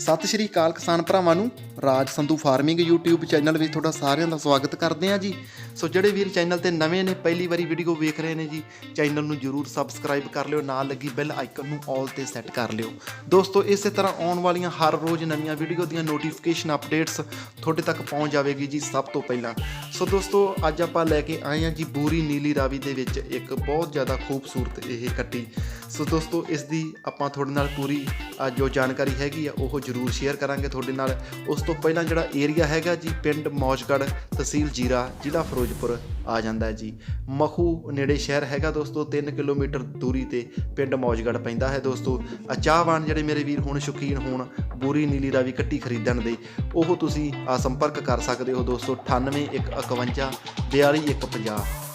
ਸਤਿ ਸ਼੍ਰੀ ਅਕਾਲ ਕਿਸਾਨ ਭਰਾਵਾਂ ਨੂੰ। Raj Sandhu farming YouTube channel ਵਿੱਚ ਤੁਹਾਡਾ ਸਾਰਿਆਂ ਦਾ ਸਵਾਗਤ ਕਰਦੇ ਹਾਂ ਜੀ। ਸੋ ਜਿਹੜੇ ਵੀਰ ਚੈਨਲ ਤੇ ਨਵੇਂ ਨੇ, ਪਹਿਲੀ ਵਾਰੀ ਵੀਡੀਓ ਵੇਖ ਰਹੇ ਨੇ ਜੀ, ਚੈਨਲ ਨੂੰ ਜਰੂਰ ਸਬਸਕ੍ਰਾਈਬ ਕਰ ਲਿਓ, ਨਾਲ ਲੱਗੀ ਬੈਲ ਆਈਕਨ ਨੂੰ ਆਲ ਤੇ ਸੈੱਟ ਕਰ ਲਿਓ। ਦੋਸਤੋ, ਇਸੇ ਤਰ੍ਹਾਂ ਆਉਣ ਵਾਲੀਆਂ ਹਰ ਰੋਜ਼ ਨਵੀਆਂ ਵੀਡੀਓ ਦੀਆਂ ਨੋਟੀਫਿਕੇਸ਼ਨ ਅਪਡੇਟਸ ਤੁਹਾਡੇ ਤੱਕ ਪਹੁੰਚ ਜਾਵੇਗੀ ਜੀ ਸਭ ਤੋਂ ਪਹਿਲਾਂ। ਸੋ ਦੋਸਤੋ, ਅੱਜ ਆਪਾਂ ਲੈ ਕੇ ਆਏ ਹਾਂ ਜੀ ਬੂਰੀ ਨੀਲੀ ਰਾਵੀ ਦੇ ਵਿੱਚ ਇੱਕ ਬਹੁਤ ਜ਼ਿਆਦਾ ਖੂਬਸੂਰਤ ਇਹ ਕੱਟੀ। ਸੋ ਦੋਸਤੋ, ਇਸ ਦੀ ਆਪਾਂ ਤੁਹਾਡੇ ਨਾਲ ਪੂਰੀ ਜੋ ਜਾਣਕਾਰੀ ਹੈਗੀ ਆ, ਉਹ ਜਰੂਰ ਸ਼ੇਅਰ ਕਰਾਂਗੇ ਤੁਹਾਡੇ ਨਾਲ। ਉਸ ਤੋਂ ਪਹਿਲਾਂ ਜਿਹੜਾ ਏਰੀਆ ਹੈਗਾ ਜੀ, ਪਿੰਡ ਮੌਜਗੜ ਤਹਿਸੀਲ ਜੀਰਾ, ਜ਼ਿਲ੍ਹਾ ਫਿਰੋਜ਼ਪੁਰ। ਆ ਜਾਂਦਾ ਜੀ ਮਖੂ ਨੇੜੇ ਸ਼ਹਿਰ ਹੈਗਾ ਦੋਸਤੋ 3 ਕਿਲੋਮੀਟਰ ਦੂਰੀ ਤੇ ਪਿੰਡ ਮੌਜਗੜ ਪੈਂਦਾ ਹੈ ਦੋਸਤੋ ਅਚਾਹਵਾਨ ਜਿਹੜੇ ਮੇਰੇ ਵੀਰ ਹੁਣ ਸ਼ੌਕੀਨ ਹੋਣ ਬੂਰੀ ਨੀਲੀ ਰਾਵੀ ਕੱਟੀ ਖਰੀਦਣ ਦੇ ਉਹ ਤੁਸੀਂ ਆ ਸੰਪਰਕ ਕਰ ਸਕਦੇ ਹੋ ਦੋਸਤੋ 9815 42150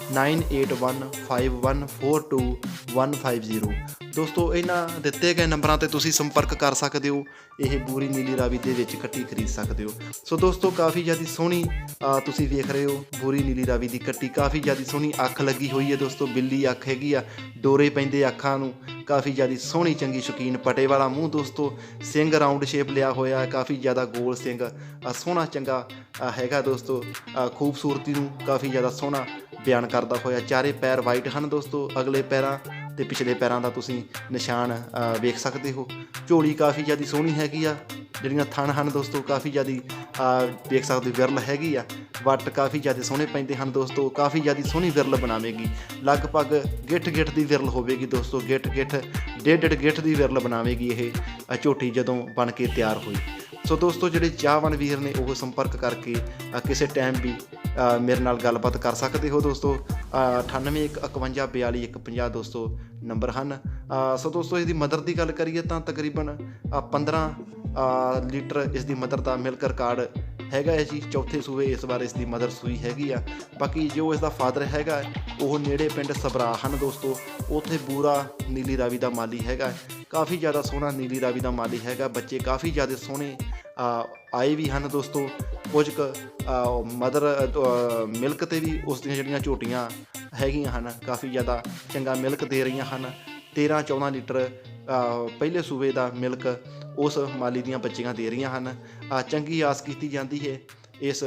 9815142150 ਦੋਸਤੋ, ਇਹਨਾਂ ਦਿੱਤੇ ਗਏ ਨੰਬਰਾਂ ਤੇ ਤੁਸੀਂ ਸੰਪਰਕ ਕਰ ਸਕਦੇ ਹੋ। ਇਹ ਬੂਰੀ ਨੀਲੀ ਰਾਵੀ ਦੇ ਵਿੱਚ ਕੱਟੀ ਖਰੀਦ ਸਕਦੇ ਹੋ। ਸੋ ਦੋਸਤੋ, ਕਾਫੀ ਜ਼ਿਆਦਾ ਸੋਹਣੀ ਤੁਸੀਂ ਵੇਖ ਰਹੇ ਹੋ, ਬੂਰੀ ਨੀਲੀ ਰਾਵੀ ਦੀ ਕੱਟੀ। ਕਾਫੀ ਜ਼ਿਆਦਾ ਸੋਹਣੀ ਅੱਖ ਲੱਗੀ ਹੋਈ ਹੈ ਦੋਸਤੋ, ਬਿੱਲੀ ਅੱਖ ਹੈਗੀ ਆ, ਡੋਰੇ ਪੈਂਦੇ ਅੱਖਾਂ ਨੂੰ। ਕਾਫੀ ਜ਼ਿਆਦਾ ਸੋਹਣੀ, ਚੰਗੀ ਸ਼ੌਕੀਨ, ਪਟੇ ਵਾਲਾ ਮੂੰਹ ਦੋਸਤੋ, ਸਿੰਘ ਰਾਉਂਡ ਸ਼ੇਪ ਲਿਆ ਹੋਇਆ ਹੈ, ਕਾਫੀ ਜ਼ਿਆਦਾ ਗੋਲ ਸਿੰਘ ਸੋਹਣਾ, ਚੰਗਾ ਹੈਗਾ ਦੋਸਤੋ ਖੂਬਸੂਰਤੀ ਨੂੰ ਕਾਫੀ ਜ਼ਿਆਦਾ ਸੋਹਣਾ ਬਿਆਨ ਕਰਦਾ ਹੋਇਆ। ਚਾਰੇ ਪੈਰ ਵਾਈਟ ਹਨ ਦੋਸਤੋ, ਅਗਲੇ ਪੈਰਾਂ ਤੇ ਪਿਛਲੇ ਪੈਰਾਂ ਦਾ ਤੁਸੀਂ ਨਿਸ਼ਾਨ ਵੇਖ ਸਕਦੇ ਹੋ। ਝੋਲੀ ਕਾਫੀ ਜ਼ਿਆਦਾ ਸੋਹਣੀ ਹੈਗੀ ਆ। ਜਿਹੜੀਆਂ ਥਣ ਹਨ ਦੋਸਤੋ, ਕਾਫੀ ਜ਼ਿਆਦਾ ਵੇਖ ਸਕਦੇ ਹੋ, ਵਿਰਲ ਹੈਗੀ ਆ। ਵੱਟ ਕਾਫੀ ਜ਼ਿਆਦਾ ਸੋਹਣੇ ਪੈਂਦੇ ਹਨ ਦੋਸਤੋ ਕਾਫੀ ਜ਼ਿਆਦਾ ਸੋਹਣੀ ਵਿਰਲ ਬਣਾਵੇਗੀ। ਲਗਭਗ ਗਿੱਠ ਗਿੱਠ ਦੀ ਵਿਰਲ ਹੋਵੇਗੀ ਦੋਸਤੋ ਗਿੱਠ ਗਿੱਠ ਡੇਢ ਡੇਢ ਗਿੱਠ ਦੀ ਵਿਰਲ ਬਣਾਵੇਗੀ ਇਹ ਝੋਟੀ ਜਦੋਂ ਬਣ ਕੇ ਤਿਆਰ ਹੋਈ। ਸੋ ਦੋਸਤੋ, ਜਿਹੜੇ ਚਾਹਵਾਨ ਵੀਰ ਨੇ ਉਹ ਸੰਪਰਕ ਕਰਕੇ ਕਿਸੇ ਟਾਈਮ ਵੀ ਮੇਰੇ ਨਾਲ ਗੱਲਬਾਤ ਕਰ ਸਕਦੇ ਹੋ ਦੋਸਤੋ। 9815424150 ਦੋਸਤੋ ਨੰਬਰ ਹਨ। ਸੋ ਦੋਸਤੋ ਇਸ ਦੀ ਮਦਰ ਦੀ ਗੱਲ ਕਰੀਏ ਤਾਂ ਤਕਰੀਬਨ ਅ, 15 ਲੀਟਰ ਇਸ ਦੀ ਮਦਰ ਦਾ ਮਿਲਕ ਰਿਕਾਰਡ ਹੈਗਾ ਹੈ ਜੀ। ਚੌਥੇ ਸੂਏ ਇਸ ਵਾਰ ਇਸ ਦੀ ਮਦਰ ਸੂਈ ਹੈਗੀ ਆ। ਬਾਕੀ ਜੋ ਇਸ ਦਾ ਫਾਦਰ ਹੈਗਾ ਉਹ ਨੇੜੇ ਪਿੰਡ ਸਬਰਾ ਹਨ ਦੋਸਤੋ। ਉੱਥੇ ਬੂਰਾ ਨੀਲੀ ਰਾਵੀ ਦਾ ਮਾਲੀ ਹੈਗਾ। ਕਾਫੀ ਜ਼ਿਆਦਾ ਸੋਹਣਾ ਨੀਲੀ ਰਾਵੀ ਦਾ ਮਾਲੀ ਹੈਗਾ। ਬੱਚੇ ਕਾਫੀ ਜ਼ਿਆਦਾ ਸੋਹਣੇ ਆਏ ਵੀ ਹਨ ਦੋਸਤੋ। ਕੁਝ ਕੁ ਮਦਰ ਮਿਲਕ ਤੇ ਵੀ ਉਸ ਦੀਆਂ ਜਿਹੜੀਆਂ ਝੋਟੀਆਂ ਹੈਗੀਆਂ ਹਨ ਕਾਫੀ ਜ਼ਿਆਦਾ ਚੰਗਾ ਮਿਲਕ ਦੇ ਰਹੀਆਂ ਹਨ। 13 14 ਲੀਟਰ ਪਹਿਲੇ ਸੂਬੇ ਦਾ ਮਿਲਕ ਉਸ ਮਾਲੀ ਦੀਆਂ ਬੱਚੀਆਂ ਦੇ ਰਹੀਆਂ ਹਨ। ਅ, ਚੰਗੀ ਆਸ ਕੀਤੀ ਜਾਂਦੀ ਹੈ ਇਸ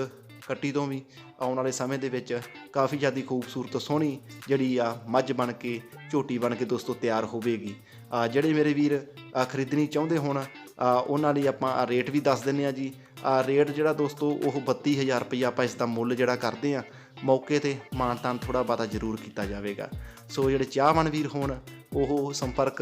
ਕੱਟੀ ਤੋਂ ਵੀ। ਆਉਣ ਵਾਲੇ ਸਮੇਂ ਦੇ ਵਿੱਚ ਕਾਫੀ ਜ਼ਿਆਦਾ ਖੂਬਸੂਰਤ ਸੋਹਣੀ ਜਿਹੜੀ ਆ ਮੱਝ ਬਣ ਕੇ ਝੋਟੀ ਬਣ ਕੇ ਦੋਸਤੋ ਤਿਆਰ ਹੋਵੇਗੀ। ਅ, ਜਿਹੜੇ ਮੇਰੇ ਵੀਰ ਖਰੀਦਣੀ ਚਾਹੁੰਦੇ ਹੋਣ ਉਹਨਾਂ ਲਈ ਆਪਾਂ ਰੇਟ ਵੀ ਦੱਸ ਦਿੰਨੇ ਆ ਜੀ। ਆ ਰੇਟ ਜਿਹੜਾ ਦੋਸਤੋ, ਉਹ 32000 ਰੁਪਏ ਆਪਾਂ ਇਸ ਦਾ ਮੁੱਲ ਜਿਹੜਾ ਕਰਦੇ ਆ ਮੌਕੇ ਤੇ ਮਾਨਤਾਨ ਥੋੜਾ ਬਾਤਾ ਜ਼ਰੂਰ ਕੀਤਾ ਜਾਵੇਗਾ। ਸੋ ਜਿਹੜੇ ਚਾਹਵਾਨ ਵੀਰ ਹੋਣ, ਉਹ ਸੰਪਰਕ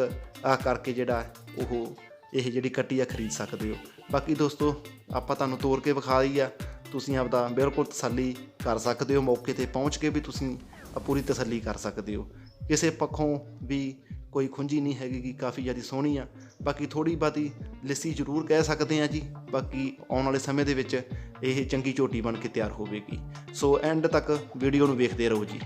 ਕਰਕੇ ਜਿਹੜਾ ਉਹ ਇਹ ਜਿਹੜੀ ਕੱਟੀ ਆ ਖਰੀਦ ਸਕਦੇ ਹੋ। ਬਾਕੀ ਦੋਸਤੋ, ਆਪਾਂ ਤੁਹਾਨੂੰ ਤੋਰ ਕੇ ਵਿਖਾ ਰਹੀ ਆ ਤੁਸੀਂ ਆਪਦਾ ਬਿਲਕੁਲ ਤਸੱਲੀ ਕਰ ਸਕਦੇ ਹੋ। ਮੌਕੇ ਤੇ ਪਹੁੰਚ ਕੇ ਵੀ ਤੁਸੀਂ ਪੂਰੀ ਤਸੱਲੀ ਕਰ ਸਕਦੇ ਹੋ। ਕਿਸੇ ਪੱਖੋਂ ਵੀ ਕੋਈ ਖੁੰਝੀ ਨਹੀਂ ਹੈਗੀ ਗੀ, ਕਾਫੀ ਜ਼ਿਆਦਾ ਸੋਹਣੀ ਆ। ਬਾਕੀ ਥੋੜੀ ਬਾਤੀ ਲਿੱਸੀ ਜ਼ਰੂਰ ਕਹਿ ਸਕਦੇ ਆ ਜੀ। ਬਾਕੀ ਆਉਣ ਵਾਲੇ ਸਮੇਂ ਦੇ ਵਿੱਚ ਇਹ ਚੰਗੀ ਝੋਟੀ ਬਣ ਕੇ ਤਿਆਰ ਹੋਵੇਗੀ। ਸੋ ਐਂਡ ਤੱਕ ਵੀਡੀਓ ਨੂੰ ਵੇਖਦੇ ਰਹੋ ਜੀ।